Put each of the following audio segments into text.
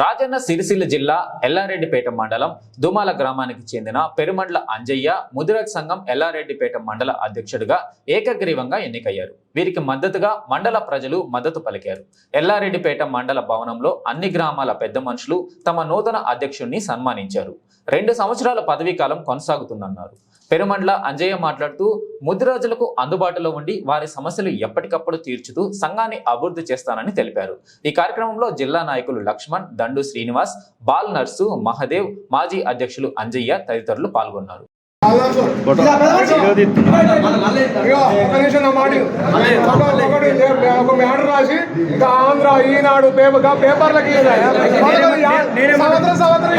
రాజన్న సిరిసిల్ల జిల్లా ఎల్లారెడ్డిపేట మండలం దుమాల గ్రామానికి చెందిన పెరుమండ్ల అంజయ్య ముదిరాజ్ సంఘం ఎల్లారెడ్డిపేట మండల అధ్యక్షుడిగా ఏకగ్రీవంగా ఎన్నికయ్యారు. వీరికి మద్దతుగా మండల ప్రజలు మద్దతు పలికారు. ఎల్లారెడ్డిపేట మండల భవనంలో అన్ని గ్రామాల పెద్ద మనుషులు తమ నూతన అధ్యక్షుడిని సన్మానించారు. రెండు సంవత్సరాల పదవీ కాలం కొనసాగుతుందన్నారు. పెరుమండ్ల అంజయ్య మాట్లాడుతూ ముదిరాజులకు అందుబాటులో ఉండి వారి సమస్యలు ఎప్పటికప్పుడు తీర్చుతూ సంఘాన్ని అభివృద్ధి చేస్తానని తెలిపారు. ఈ కార్యక్రమంలో జిల్లా నాయకులు లక్ష్మణ్ దండు శ్రీనివాస్ బాల్ నర్సు మహదేవ్ మాజీ అధ్యక్షులు అంజయ్య తదితరులు పాల్గొన్నారు. ఒక మ్యాటర్ రాసి ఆంధ్ర ఈనాడు పేపర్ పేపర్లకి సంవత్సరం సంవత్సరం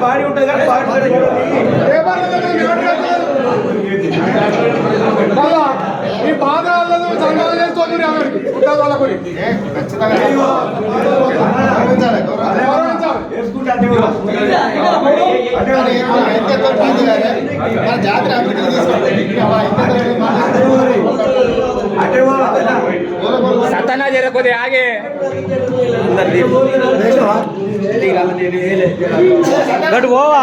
బాడీ ఉంటుంది కానీ ఈ వాళ్ళను సంఘాలు చేసుకోండి ఉంటుంది వాళ్ళ గురించి గౌరవించాలి వేసుకుంటే అంటే కూడా. జాతర అభివృద్ధి అంటే సతనా జర కొద్దిగా ఆగే గడు పోవా